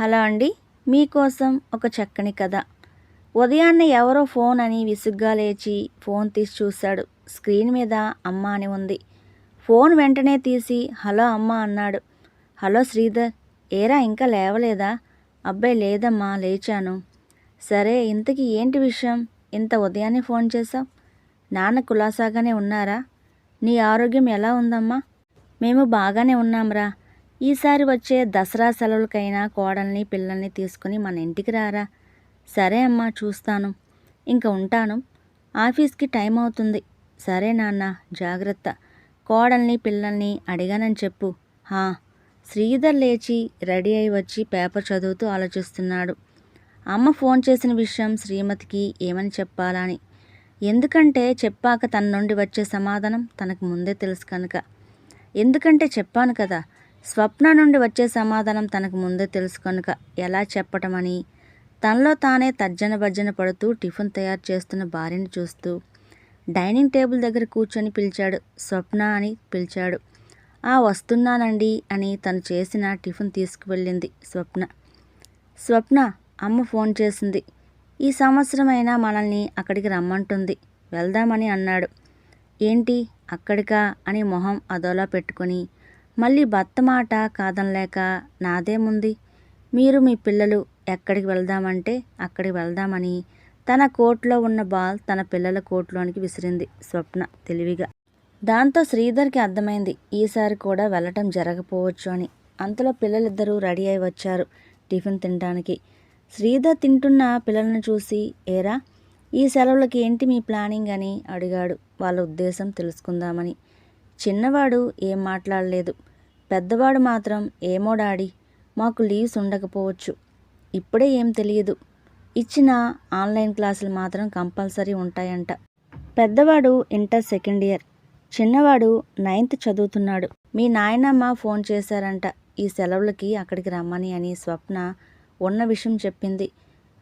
Hello అండి మీకోసం ఒక చక్కని కథ. ఉదయాన్నే ఎవరో ఫోన్ అని విసుగ్గా లేచి ఫోన్ తీసి చూశాడు. స్క్రీన్ మీద అమ్మ అని ఉంది. ఫోన్ వెంటనే తీసి హలో అమ్మ అన్నాడు. హలో శ్రీధర్ ఏరా ఇంకా లేవలేదా? అబ్బాయి లేదమ్మా లేచాను. సరే ఇంతకీ ఏంటి విషయం? ఇంత ఉదయాన్నే ఫోన్ చేశావు? నాన్న కులాసాగానే ఉన్నారా? నీ ఆరోగ్యం ఎలా ఉందమ్మా? మేము బాగానే ఉన్నాంరా. ఈసారి వచ్చే దసరా సెలవులకైనా కోడల్ని పిల్లల్ని తీసుకుని మన ఇంటికి రారా? సరే అమ్మా చూస్తాను. ఇంకా ఉంటాను. ఆఫీస్కి టైం అవుతుంది. సరే నాన్న జాగ్రత్త. కోడల్ని పిల్లల్ని అడిగానని చెప్పు. హా. శ్రీధర్ లేచి రెడీ అయి వచ్చి పేపర్ చదువుతూ ఆలోచిస్తున్నాడు. అమ్మ ఫోన్ చేసిన విషయం శ్రీమతికి ఏమని చెప్పాలని. ఎందుకంటే చెప్పాక తన నుండి వచ్చే సమాధానం తనకు ముందే తెలుసు కనుక. ఎందుకంటే చెప్పాను కదా స్వప్న నుండి వచ్చే సమాధానం తనకు ముందే తెలుసు కనుక ఎలా చెప్పటమని తనలో తానే తర్జన భర్జన పడుతూ టిఫిన్ తయారు చేస్తున్న భార్యని చూస్తూ డైనింగ్ టేబుల్ దగ్గర కూర్చొని పిలిచాడు స్వప్న అని పిలిచాడు. ఆ వస్తున్నానండి అని తను చేసిన టిఫిన్ తీసుకువెళ్ళింది స్వప్న. స్వప్న అమ్మ ఫోన్ చేసింది. ఈ సంవత్సరం అయినా మనల్ని అక్కడికి రమ్మంటుంది వెళ్దామని అన్నాడు. ఏంటి అక్కడికా అని మొహం అదోలా పెట్టుకొని మళ్ళీ భర్త మాట కాదనలేక నాదేముంది? మీరు మీ పిల్లలు ఎక్కడికి వెళ్దామంటే అక్కడికి వెళ్దామని తన కోట్లో ఉన్న బాల్ తన పిల్లల కోట్లోనికి విసిరింది స్వప్న తెలివిగా. దాంతో శ్రీధర్కి అర్థమైంది ఈసారి కూడా వెళ్ళటం జరగపోవచ్చు అని. అంతలో పిల్లలిద్దరూ రెడీ అయి వచ్చారు టిఫిన్ తినడానికి శ్రీధర్ తింటున్న పిల్లలను చూసి ఏరా ఈ సెలవులకి ఏంటి మీ ప్లానింగ్? అని అడిగాడు. వాళ్ళ ఉద్దేశం తెలుసుకుందామని. చిన్నవాడు ఏం మాట్లాడలేదు. పెద్దవాడు మాత్రం ఏమో డాడీ మాకు లీవ్స్ ఉండకపోవచ్చు. ఇప్పుడే ఏం తెలియదు. ఇచ్చిన ఆన్లైన్ క్లాసులు మాత్రం కంపల్సరీ ఉంటాయంట. పెద్దవాడు ఇంటర్ సెకండ్ ఇయర్. చిన్నవాడు నైన్త్ చదువుతున్నాడు. మీ నాయనమ్మ ఫోన్ చేశారంట. ఈ సెలవులకి అక్కడికి రమ్మని అని స్వప్న ఉన్న విషయం చెప్పింది.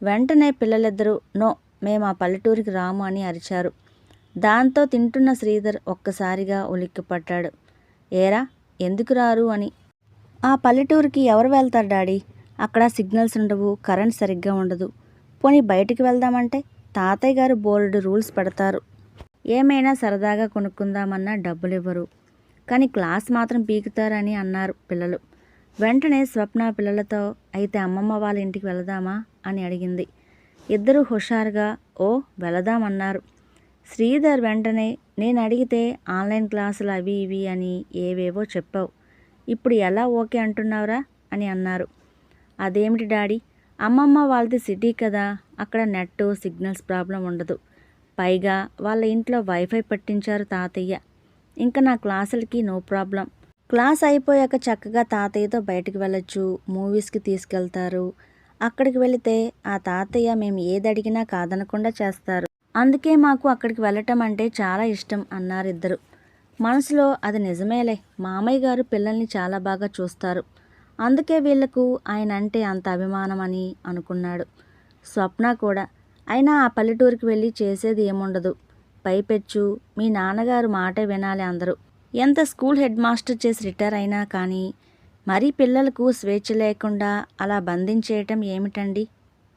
వెంటనే పిల్లలిద్దరూ నో మేము ఆ పల్లెటూరికి రాము అని అరిచారు. దాంతో తింటున్న శ్రీధర్ ఒక్కసారిగా ఉలిక్కిపడ్డాడు. ఏరా ఎందుకు రారు అని. ఆ పల్లెటూరికి ఎవరు వెళ్తారు డాడీ? అక్కడ సిగ్నల్స్ ఉండవు కరెంట్ సరిగ్గా ఉండదు. పోనీ బయటికి వెళ్దామంటే? తాతయ్య గారు బోల్డ్ రూల్స్ పెడతారు. ఏమైనా సరదాగా కొనుక్కుందామన్నా డబ్బులు ఇవ్వరు కానీ క్లాస్ మాత్రం పీకుతారని అన్నారు పిల్లలు. వెంటనే స్వప్న పిల్లలతో అయితే అమ్మమ్మ వాళ్ళ ఇంటికి వెళదామా అని అడిగింది. ఇద్దరు హుషారుగా ఓ వెళదామన్నారు. శ్రీధర్ వెంటనే నేను అడిగితే ఆన్లైన్ క్లాసులు అవి ఇవి అని ఏవేవో చెప్పావు. ఇప్పుడు ఎలా ఓకే అంటున్నావురా? అని అన్నారు. అదేమిటి డాడీ? అమ్మమ్మ వాళ్ళది సిటీ కదా అక్కడ నెట్ సిగ్నల్స్ ప్రాబ్లం ఉండదు. పైగా వాళ్ళ ఇంట్లో వైఫై పట్టించారు తాతయ్య. ఇంకా నా క్లాసులకి నో ప్రాబ్లం. క్లాస్ అయిపోయాక చక్కగా తాతయ్యతో బయటకు వెళ్ళొచ్చు మూవీస్కి తీసుకెళ్తారు. అక్కడికి వెళితే ఆ తాతయ్య మేము ఏది అడిగినా కాదనకుండా చేస్తారు. అందుకే మాకు అక్కడికి వెళ్ళటం అంటే చాలా ఇష్టం అన్నారు ఇద్దరు. మనసులో అది నిజమేలే మామయ్య గారు పిల్లల్ని చాలా బాగా చూస్తారు. అందుకే వీళ్ళకు ఆయన అంటే అంత అభిమానం అని అనుకున్నాడు. స్వప్న కూడా అయినా ఆ పల్లెటూరికి వెళ్ళి చేసేది ఏముండదు. పైపెచ్చు మీ నాన్నగారు మాటే వినాలి అందరూ. ఎంత స్కూల్ హెడ్ మాస్టర్ చేసి రిటైర్ అయినా కానీ మరీ పిల్లలకు స్వేచ్ఛ లేకుండా అలా బంధించేయటం ఏమిటండి?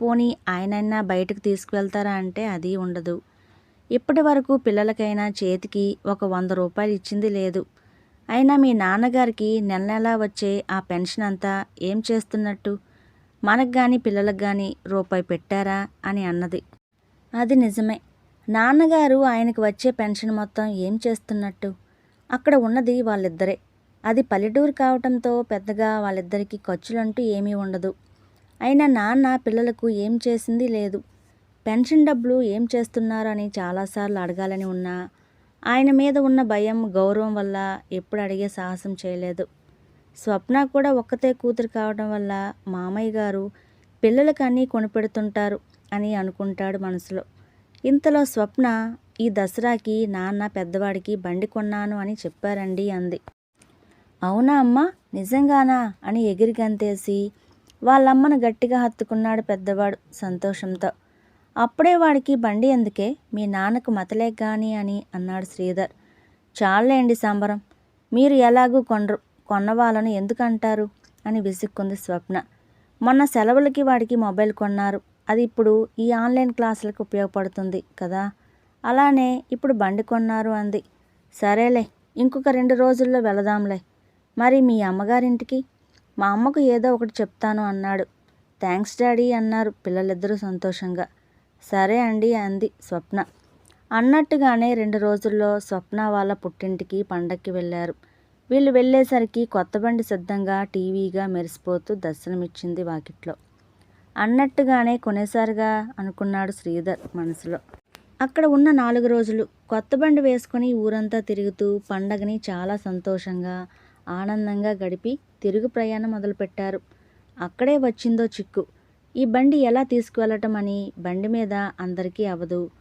పోనీ ఆయనైనా బయటకు తీసుకువెళ్తారా అంటే అది ఉండదు. ఇప్పటి వరకు పిల్లలకైనా చేతికి ఒక వంద రూపాయలు ఇచ్చింది లేదు. అయినా మీ నాన్నగారికి నెల నెలా వచ్చే ఆ పెన్షన్ అంతా ఏం చేస్తున్నట్టు? మనకు కానీ పిల్లలకు కానీ రూపాయి పెట్టారా అని అన్నది. అది నిజమే. నాన్నగారు ఆయనకు వచ్చే పెన్షన్ మొత్తం ఏం చేస్తున్నట్టు? అక్కడ ఉన్నది వాళ్ళిద్దరే. అది పల్లెటూరు కావటంతో పెద్దగా వాళ్ళిద్దరికీ ఖర్చులంటూ ఏమీ ఉండదు. అయినా నాన్న పిల్లలకు ఏం చేసింది లేదు. పెన్షన్ డబ్బులు ఏం చేస్తున్నారు అని చాలాసార్లు అడగాలని ఉన్నా ఆయన మీద ఉన్న భయం గౌరవం వల్ల ఎప్పుడు అడిగే సాహసం చేయలేదు. స్వప్న కూడా ఒక్కతే కూతురు కావడం వల్ల మామయ్య గారు పిల్లలకు అన్నీ కొనిపెడుతుంటారు అని అనుకుంటాడు మనసులో. ఇంతలో స్వప్న ఈ దసరాకి నాన్న పెద్దవాడికి బండి కొన్నాను అని చెప్పారండి అంది. అవునా అమ్మా నిజంగానా అని ఎగిరి గంతేసి వాళ్ళమ్మను గట్టిగా హత్తుకున్నాడు పెద్దవాడు సంతోషంతో. అప్పుడే వాడికి బండి ఎందుకే? మీ నాన్నకు మతలే గాని అని అన్నాడు శ్రీధర్. చాలేండి సంబరం మీరు ఎలాగూ కొనరు కొన్న వాళ్ళను ఎందుకంటారు? అని విసుక్కుంది స్వప్న. మొన్న సెలవులకి వాడికి మొబైల్ కొన్నారు. అది ఇప్పుడు ఈ ఆన్లైన్ క్లాసులకు ఉపయోగపడుతుంది కదా? అలానే ఇప్పుడు బండి కొన్నారు అంది. సరేలే ఇంకొక రెండు రోజుల్లో వెళదాంలే. మరి మీ అమ్మగారింటికి? మా అమ్మకు ఏదో ఒకటి చెప్తాను అన్నాడు. థ్యాంక్స్ డాడీ అన్నారు పిల్లలిద్దరూ సంతోషంగా. సరే అండి అంది స్వప్న. అన్నట్టుగానే రెండు రోజుల్లో స్వప్న వాళ్ళ పుట్టింటికి పండక్కి వెళ్ళారు. వీళ్ళు వెళ్ళేసరికి కొత్త బండి సిద్ధంగా టీవీగా మెరిసిపోతూ దర్శనమిచ్చింది వాకిట్లో. అన్నట్టుగానే కొనేసారుగా అనుకున్నాడు శ్రీధర్ మనసులో. అక్కడ ఉన్న నాలుగు రోజులు కొత్త బండి వేసుకొని ఊరంతా తిరుగుతూ పండగని చాలా సంతోషంగా ఆనందంగా గడిపి తిరుగు ప్రయాణం మొదలుపెట్టారు. అక్కడే వచ్చిందో చిక్కు. ఈ బండి ఎలా తీసుకువెళ్ళటం అని బండి మీద అందరికీ అవదు.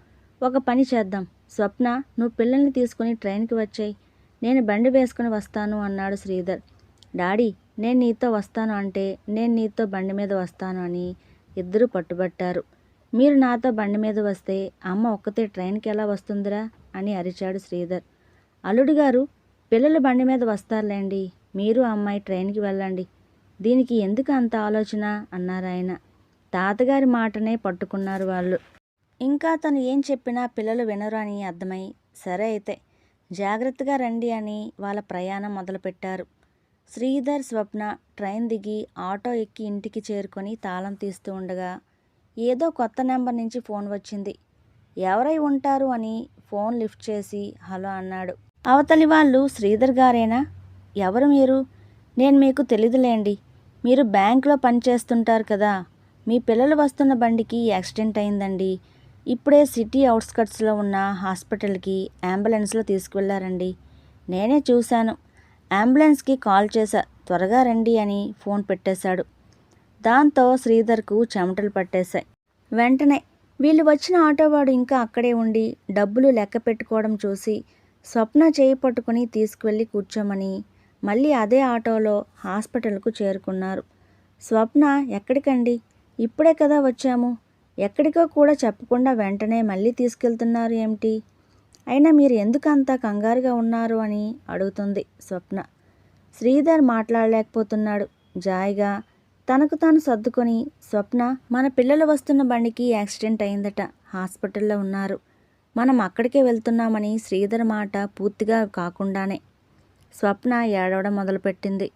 ఒక పని చేద్దాం. స్వప్న నువ్వు పిల్లల్ని తీసుకుని ట్రైన్కి వచ్చాయి. నేను బండి వేసుకుని వస్తాను అన్నాడు శ్రీధర్. డాడీ నేను నీతో వస్తాను అంటే నేను నీతో బండి మీద వస్తాను అని ఇద్దరు పట్టుబట్టారు. మీరు నాతో బండి మీద వస్తే అమ్మ ఒక్కతే ట్రైన్కి ఎలా వస్తుందిరా అని అరిచాడు శ్రీధర్. అల్లుడు గారు పిల్లలు బండి మీద వస్తారులేండి. మీరు అమ్మాయి ట్రైన్కి వెళ్ళండి. దీనికి ఎందుకు అంత ఆలోచన? అన్నారు ఆయన. తాతగారి మాటనే పట్టుకున్నారు వాళ్ళు. ఇంకా తను ఏం చెప్పినా పిల్లలు వినరు అని అర్థమై సరే అయితే జాగ్రత్తగా రండి అని వాళ్ళ ప్రయాణం మొదలుపెట్టారు. శ్రీధర్ స్వప్న ట్రైన్ దిగి ఆటో ఎక్కి ఇంటికి చేరుకొని తాళం తీస్తూ ఉండగా ఏదో కొత్త నెంబర్ నుంచి ఫోన్ వచ్చింది. ఎవరై ఉంటారు అని ఫోన్ లిఫ్ట్ చేసి హలో అన్నాడు. అవతలి వాళ్ళు శ్రీధర్ గారేనా? ఎవరు మీరు? నేను మీకు తెలియదులేండి మీరు బ్యాంకులో పనిచేస్తుంటారు కదా. మీ పిల్లలు వస్తున్న బండికి యాక్సిడెంట్ అయిందండి. ఇప్పుడే సిటీ అవుట్స్కట్స్లో ఉన్న హాస్పిటల్కి అంబులెన్స్లో తీసుకువెళ్ళారండి నేనే చూశాను. అంబులెన్స్కి కాల్ చేశా. త్వరగా రండి అని ఫోన్ పెట్టేశాడు. దాంతో శ్రీధర్కు చెమటలు పట్టేశాయి. వెంటనే వీళ్ళు వచ్చిన ఆటోవాడు ఇంకా అక్కడే ఉండి డబ్బులు లెక్క పెట్టుకోవడం చూసి స్వప్న చేయి పట్టుకుని తీసుకువెళ్ళి కూర్చోమని మళ్ళీ అదే ఆటోలో హాస్పిటల్కు చేరుకున్నారు. స్వప్న ఎక్కడికండి? ఇప్పుడే కదా వచ్చాము. ఎక్కడికో కూడా చెప్పకుండా వెంటనే మళ్ళీ తీసుకెళ్తున్నారు ఏమిటి? అయినా మీరు ఎందుకు అంత కంగారుగా ఉన్నారు? అని అడుగుతుంది స్వప్న. శ్రీధర్ మాట్లాడలేకపోతున్నాడు. జాయిగా తనకు తాను సర్దుకొని స్వప్న మన పిల్లలు వస్తున్న బండికి యాక్సిడెంట్ అయిందట. హాస్పిటల్లో ఉన్నారు. మనం అక్కడికే వెళ్తున్నామని శ్రీధర్ మాట పూర్తిగా కాకుండానే స్వప్న ఏడవడం మొదలుపెట్టింది.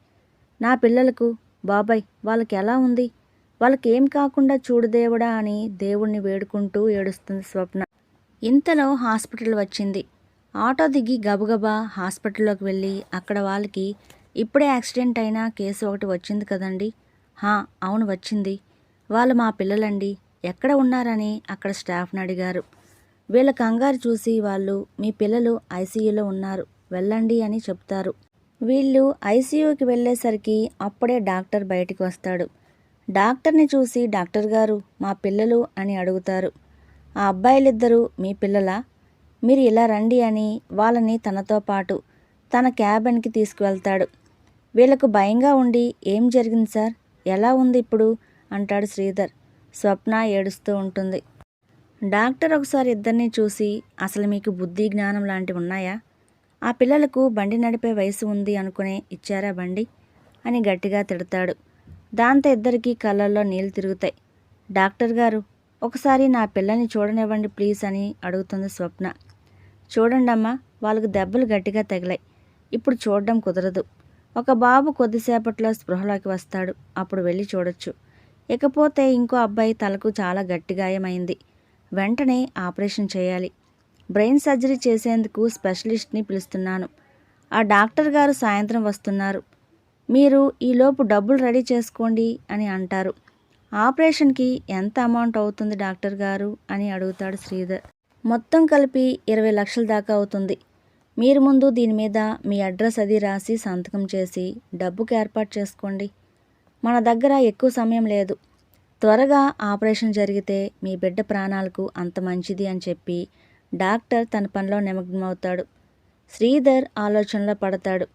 నా పిల్లలకు బాబాయ్ వాళ్ళకి ఎలా ఉంది? వాళ్ళకి ఏం కాకుండా చూడు దేవుడా అని దేవుణ్ణి వేడుకుంటూ ఏడుస్తుంది స్వప్న. ఇంతలో హాస్పిటల్ వచ్చింది. ఆటో దిగి గబగబా హాస్పిటల్లోకి వెళ్ళి అక్కడ వాళ్ళకి ఇప్పుడే యాక్సిడెంట్ అయిన కేసు ఒకటి వచ్చింది కదండి. హా అవును వచ్చింది. వాళ్ళు మా పిల్లలండి. ఎక్కడ ఉన్నారని అక్కడ స్టాఫ్ని అడిగారు. వీళ్ళ కంగారు చూసి వాళ్ళు మీ పిల్లలు ఐసీయూలో ఉన్నారు వెళ్ళండి అని చెప్తారు. వీళ్ళు ఐసీయూకి వెళ్ళేసరికి అప్పుడే డాక్టర్ బయటికి వస్తాడు. డాక్టర్ని చూసి డాక్టర్ గారు మా పిల్లలు అని అడుగుతారు. ఆ అబ్బాయిలిద్దరూ మీ పిల్లలా? మీరు ఇలా రండి అని వాళ్ళని తనతో పాటు తన క్యాబిన్కి తీసుకువెళ్తాడు. వీళ్ళకు భయంగా ఉండి ఏం జరిగింది సార్? ఎలా ఉంది ఇప్పుడు? అంటాడు శ్రీధర్. స్వప్న ఏడుస్తూ ఉంటుంది. డాక్టర్ ఒకసారి ఇద్దరిని చూసి అసలు మీకు బుద్ధి జ్ఞానం లాంటివి ఉన్నాయా? ఆ పిల్లలకు బండి నడిపే వయసు ఉంది అనుకునే ఇచ్చారా బండి? అని గట్టిగా తిడతాడు. దాంతో ఇద్దరికి కళ్ళల్లో నీళ్ళు తిరుగుతాయి. డాక్టర్ గారు ఒకసారి నా పిల్లల్ని చూడనివ్వండి ప్లీజ్ అని అడుగుతుంది స్వప్న. చూడండమ్మా వాళ్ళకు దెబ్బలు గట్టిగా తగిలాయి. ఇప్పుడు చూడడం కుదరదు. ఒక బాబు కొద్దిసేపట్లో స్పృహలోకి వస్తాడు. అప్పుడు వెళ్ళి చూడొచ్చు. ఇకపోతే ఇంకో అబ్బాయి తలకు చాలా గట్టిగాయమైంది. వెంటనే ఆపరేషన్ చేయాలి. బ్రెయిన్ సర్జరీ చేసేందుకు స్పెషలిస్ట్ని పిలుస్తున్నాను. ఆ డాక్టర్ గారు సాయంత్రం వస్తున్నారు. మీరు ఈలోపు డబ్బులు రెడీ చేసుకోండి అని అంటారు. ఆపరేషన్కి ఎంత అమౌంట్ అవుతుంది డాక్టర్ గారు అని అడుగుతాడు శ్రీధర్. మొత్తం కలిపి ఇరవై లక్షల దాకా అవుతుంది. మీరు ముందు దీని మీద మీ అడ్రస్ అది రాసి సంతకం చేసి డబ్బుకి ఏర్పాటు చేసుకోండి. మన దగ్గర ఎక్కువ సమయం లేదు. త్వరగా ఆపరేషన్ జరిగితే మీ బిడ్డ ప్రాణాలకు అంత మంచిది అని చెప్పి డాక్టర్ తన పనిలో నిమగ్నమవుతాడు. శ్రీధర్ ఆలోచనలో పడతాడు.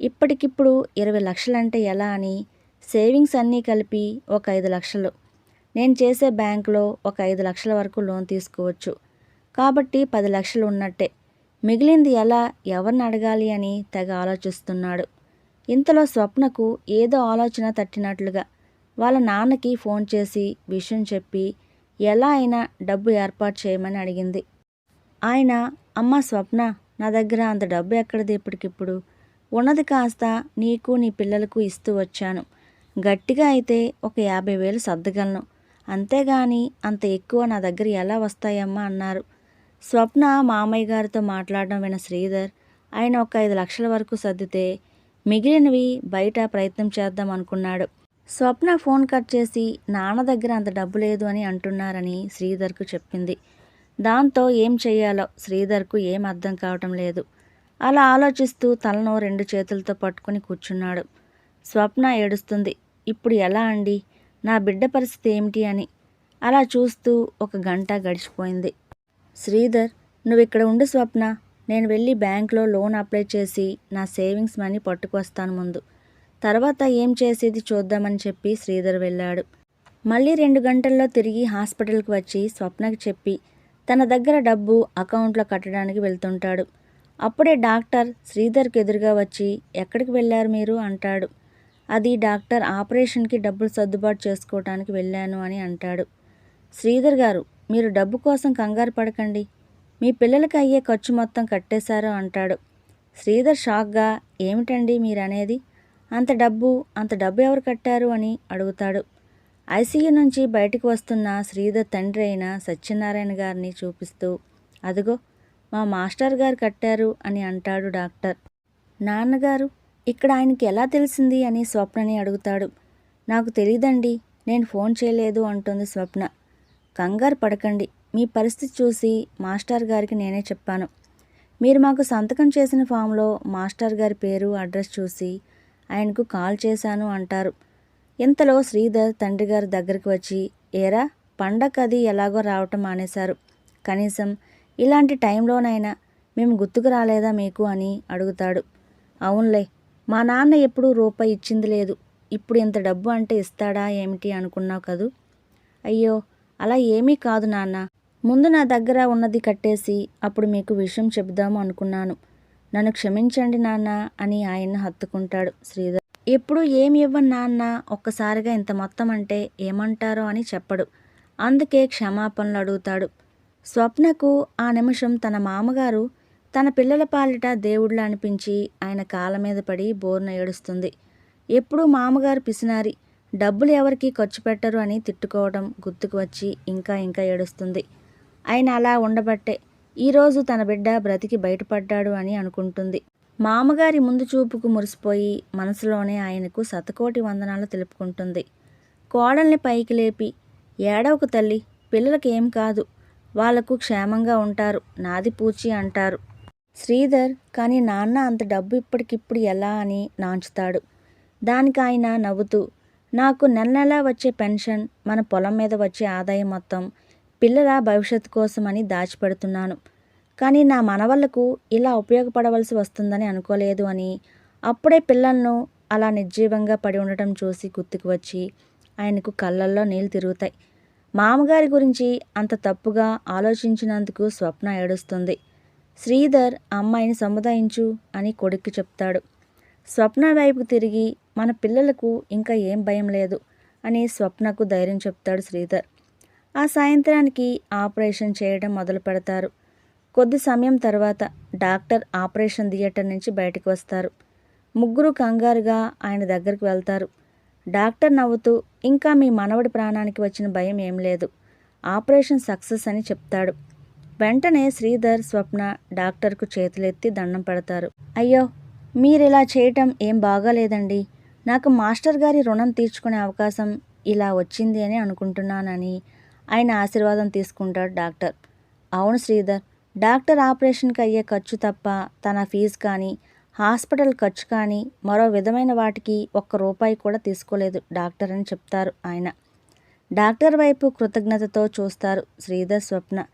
ఇప్పటికిప్పుడు ఇరవై లక్షలంటే ఎలా అని సేవింగ్స్ అన్నీ కలిపి ఒక ఐదు లక్షలు. నేను చేసే బ్యాంకులో ఒక ఐదు లక్షల వరకు లోన్ తీసుకోవచ్చు. కాబట్టి పది లక్షలు ఉన్నట్టే. మిగిలింది ఎలా ఎవరిని అడగాలి అని తెగ ఆలోచిస్తున్నాడు. ఇంతలో స్వప్నకు ఏదో ఆలోచన తట్టినట్లుగా వాళ్ళ నాన్నకి ఫోన్ చేసి విషయం చెప్పి ఎలా అయినా డబ్బు ఏర్పాటు చేయమని అడిగింది. ఆయన అమ్మ స్వప్న నా దగ్గర అంత డబ్బు ఎక్కడిది ఇప్పటికిప్పుడు? ఉన్నది కాస్త నీకు నీ పిల్లలకు ఇస్తూ వచ్చాను. గట్టిగా అయితే ఒక యాభై వేలు సర్దగలను. అంతేగాని అంత ఎక్కువ నా దగ్గర ఎలా వస్తాయమ్మా అన్నారు. స్వప్న మామయ్య గారితో మాట్లాడడం విన శ్రీధర్ ఆయన ఒక ఐదు లక్షల వరకు సర్దితే మిగిలినవి బయట ప్రయత్నం చేద్దాం అనుకున్నాడు. స్వప్న ఫోన్ కట్ చేసి నాన్న దగ్గర అంత డబ్బు లేదు అని అంటున్నారని శ్రీధర్కు చెప్పింది. దాంతో ఏం చెయ్యాలో శ్రీధర్కు ఏం అర్థం కావటం లేదు. అలా ఆలోచిస్తూ తలను రెండు చేతులతో పట్టుకుని కూర్చున్నాడు. స్వప్న ఏడుస్తుంది ఇప్పుడు ఎలా అండి? నా బిడ్డ పరిస్థితి ఏమిటి అని. అలా చూస్తూ ఒక గంట గడిచిపోయింది. శ్రీధర్ నువ్వు ఇక్కడ ఉండు స్వప్న. నేను వెళ్ళి బ్యాంక్లో లోన్ అప్లై చేసి నా సేవింగ్స్ మనీ పట్టుకొస్తాను ముందు. తర్వాత ఏం చేసేది చూద్దామని చెప్పి శ్రీధర్ వెళ్ళాడు. మళ్ళీ రెండు గంటల్లో తిరిగి హాస్పిటల్కి వచ్చి స్వప్నకి చెప్పి తన దగ్గర డబ్బు అకౌంట్లో కట్టడానికి వెళ్తుంటాడు. అప్పుడే డాక్టర్ శ్రీధర్కి ఎదురుగా వచ్చి ఎక్కడికి వెళ్ళారు మీరు? అంటాడు. అది డాక్టర్ ఆపరేషన్కి డబ్బులు సర్దుబాటు చేసుకోవడానికి వెళ్ళాను అని అంటాడు. శ్రీధర్ గారు మీరు డబ్బు కోసం కంగారు పడకండి. మీ పిల్లలకి అయ్యే ఖర్చు మొత్తం కట్టేశారు అంటాడు. శ్రీధర్ షాక్గా ఏమిటండి మీరనేది? అంత డబ్బు అంత డబ్బు ఎవరు కట్టారు అని అడుగుతాడు. ఐసీయూ నుంచి బయటకు వస్తున్న శ్రీధర్ తండ్రి అయిన సత్యనారాయణ గారిని చూపిస్తూ అదిగో మా మాస్టర్ గారు కట్టారు అని అంటాడు డాక్టర్. నాన్నగారు ఇక్కడ ఆయనకి ఎలా తెలిసింది అని స్వప్నని అడుగుతాడు. నాకు తెలియదండి నేను ఫోన్ చేయలేదు అంటుంది స్వప్న. కంగారు పడకండి మీ పరిస్థితి చూసి మాస్టర్ గారికి నేనే చెప్పాను. మీరు మాకు సంతకం చేసిన ఫామ్లో మాస్టర్ గారి పేరు అడ్రస్ చూసి ఆయనకు కాల్ చేశాను అంటారు. ఇంతలో శ్రీధర్ తండ్రి గారి దగ్గరికి వచ్చి ఏరా పండగ అది ఎలాగో రావటం మానేశారు. కనీసం ఇలాంటి టైంలోనైనా మేము గుర్తుకు రాలేదా మీకు? అని అడుగుతాడు. అవునులే మా నాన్న ఎప్పుడూ రూపాయి ఇచ్చింది లేదు. ఇప్పుడు ఇంత డబ్బు అంటే ఇస్తాడా ఏమిటి అనుకున్నావు కదూ? అయ్యో అలా ఏమీ కాదు నాన్న. ముందు నా దగ్గర ఉన్నది కట్టేసి అప్పుడు మీకు విషయం చెబుదాము అనుకున్నాను. నన్ను క్షమించండి నాన్న అని ఆయన్ను హత్తుకుంటాడు శ్రీధర్. ఎప్పుడు ఏమి ఇవ్వను నాన్న ఒక్కసారిగా ఇంత మొత్తం అంటే ఏమంటారో అని చెప్పడు. అందుకే క్షమాపణలు అడుగుతాడు. స్వప్నకు ఆ నిమిషం తన మామగారు తన పిల్లల పాలిట దేవుళ్ళ అనిపించి ఆయన కాళ్ళ మీద పడి బోర్న ఏడుస్తుంది. ఎప్పుడూ మామగారు పిసినారి డబ్బులు ఎవరికి ఖర్చు పెట్టరు అని తిట్టుకోవడం గుర్తుకు వచ్చి ఇంకా ఇంకా ఏడుస్తుంది. ఆయన అలా ఉండబట్టే ఈరోజు తన బిడ్డ బ్రతికి బయటపడ్డాడు అని అనుకుంటుంది. మామగారి ముందు చూపుకు మురిసిపోయి మనసులోనే ఆయనకు శతకోటి వందనాలు తెలుపుకుంటుంది. కోడల్ని పైకి లేపి ఏడవకు తల్లి పిల్లలకి ఏం కాదు వాళ్ళకు క్షేమంగా ఉంటారు నాది పూచి అంటారు. శ్రీధర్ కానీ నాన్న అంత డబ్బు ఇప్పటికిప్పుడు ఎలా అని నాంచుతాడు. దానికి ఆయన నవ్వుతూ నాకు నెల నెలా వచ్చే పెన్షన్ మన పొలం మీద వచ్చే ఆదాయం మొత్తం పిల్లల భవిష్యత్తు కోసమని దాచిపెడుతున్నాను. కానీ నా మనవళ్ళకు ఇలా ఉపయోగపడవలసి వస్తుందని అనుకోలేదు అని అప్పుడే పిల్లలను అలా నిర్జీవంగా పడి ఉండటం చూసి గుర్తుకు వచ్చి ఆయనకు కళ్ళల్లో నీళ్ళు తిరుగుతాయి. మామగారి గురించి అంత తప్పుగా ఆలోచించినందుకు స్వప్న ఏడుస్తుంది. శ్రీధర్ అమ్మాయిని సముదాయించు అని కొడుక్కి చెప్తాడు. స్వప్న వైపు తిరిగి మన పిల్లలకు ఇంకా ఏం భయం లేదు అని స్వప్నకు ధైర్యం చెప్తాడు శ్రీధర్. ఆ సాయంత్రానికి ఆపరేషన్ చేయడం మొదలు పెడతారు. కొద్ది సమయం తర్వాత డాక్టర్ ఆపరేషన్ థియేటర్ నుంచి బయటకు వస్తారు. ముగ్గురు కంగారుగా ఆయన దగ్గరికి వెళ్తారు. డాక్టర్ నవ్వుతూ ఇంకా మీ మనవడి ప్రాణానికి వచ్చిన భయం ఏం లేదు. ఆపరేషన్ సక్సెస్ అని చెప్తాడు. వెంటనే శ్రీధర్ స్వప్న డాక్టర్కు చేతులెత్తి దండం పెడతారు. అయ్యో మీరిలా చేయటం ఏం బాగాలేదండి. నాకు మాస్టర్ గారి రుణం తీర్చుకునే అవకాశం ఇలా వచ్చింది అని అనుకుంటున్నానని ఆయన ఆశీర్వాదం తీసుకుంటాడు డాక్టర్. అవును శ్రీధర్ డాక్టర్ ఆపరేషన్కి అయ్యే ఖర్చు తప్ప తన ఫీజు కానీ హాస్పిటల్ ఖర్చు కానీ మరో విధమైన వాటికి ఒక్క రూపాయి కూడా తీసుకోలేదు డాక్టర్ అని చెప్తారు ఆయన. డాక్టర్ వైపు కృతజ్ఞతతో చూస్తారు శ్రీధర్ స్వప్న.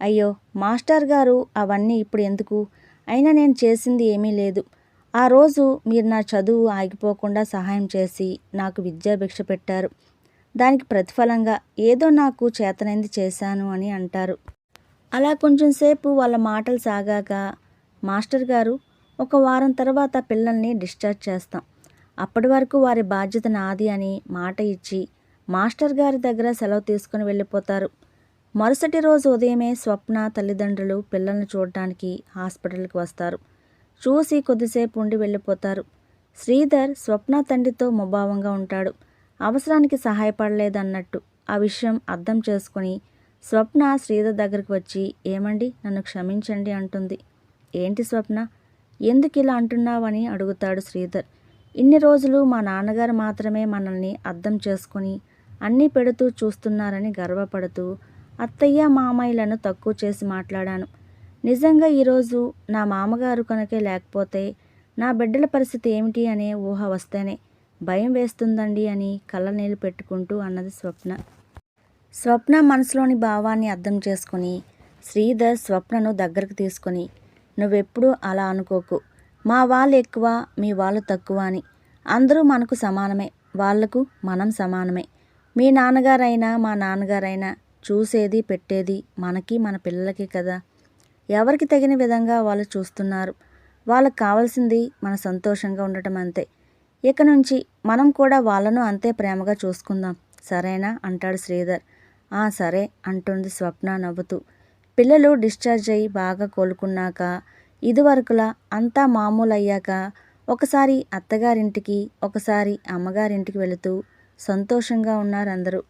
అయ్యో మాస్టర్ గారు అవన్నీ ఇప్పుడు ఎందుకు? అయినా నేను చేసింది ఏమీ లేదు. ఆ రోజు మీరు నా చదువు ఆగిపోకుండా సహాయం చేసి నాకు విద్యాభిక్ష పెట్టారు. దానికి ప్రతిఫలంగా ఏదో నాకు చేతనైంది చేశాను అని అంటారు. అలా కొంచెం సేపు వాళ్ళ మాటలు సాగాక మాస్టర్ గారు ఒక వారం తర్వాత పిల్లల్ని డిశ్చార్జ్ చేస్తాం. అప్పటి వరకు వారి బాధ్యత నాది అని మాట ఇచ్చి మాస్టర్ గారి దగ్గర సెలవు తీసుకుని వెళ్ళిపోతారు. మరుసటి రోజు ఉదయమే స్వప్న తల్లిదండ్రులు పిల్లల్ని చూడటానికి హాస్పిటల్కి వస్తారు. చూసి కొద్దిసేపు ఉండి వెళ్ళిపోతారు. శ్రీధర్ స్వప్న తండ్రితో ముభావంగా ఉంటాడు. అవసరానికి సహాయపడలేదన్నట్టు ఆ విషయం అర్థం చేసుకుని స్వప్న శ్రీధర్ దగ్గరికి వచ్చి ఏమండి? నన్ను క్షమించండి అంటుంది. ఏంటి స్వప్న? ఎందుకు ఇలా అంటున్నావని అడుగుతాడు శ్రీధర్. ఇన్ని రోజులు మా నాన్నగారు మాత్రమే మనల్ని అర్థం చేసుకుని అన్నీ పెడుతూ చూస్తున్నారని గర్వపడుతూ అత్తయ్య మామయ్యలను తక్కువ చేసి మాట్లాడాను. నిజంగా ఈరోజు నా మామగారు కనుకే లేకపోతే నా బిడ్డల పరిస్థితి ఏమిటి అనే ఊహ వస్తేనే భయం వేస్తుందండి అని కళ్ళనీళ్ళు పెట్టుకుంటూ అన్నది స్వప్న. స్వప్న మనసులోని భావాన్ని అర్థం చేసుకుని శ్రీధర్ స్వప్నను దగ్గరకు తీసుకొని నువ్వెప్పుడూ అలా అనుకోకు. మా వాళ్ళు ఎక్కువ మీ వాళ్ళు తక్కువ అని. అందరూ మనకు సమానమే. వాళ్ళకు మనం సమానమే. మీ నాన్నగారైనా మా నాన్నగారైనా చూసేది పెట్టేది మనకి మన పిల్లలకి కదా. ఎవరికి తగిన విధంగా వాళ్ళు చూస్తున్నారు. వాళ్ళకి కావాల్సింది మన సంతోషంగా ఉండటం అంతే. ఇక నుంచి మనం కూడా వాళ్ళను అంతే ప్రేమగా చూసుకుందాం. సరేనా? అంటాడు శ్రీధర్. ఆ సరే అంటుంది స్వప్న నవ్వుతూ. పిల్లలు డిశ్చార్జ్ అయ్యి బాగా కోలుకున్నాక ఇదివరకులా అంతా మామూలు అయ్యాక ఒకసారి అత్తగారింటికి ఒకసారి అమ్మగారింటికి వెళుతూ సంతోషంగా ఉన్నారు అందరూ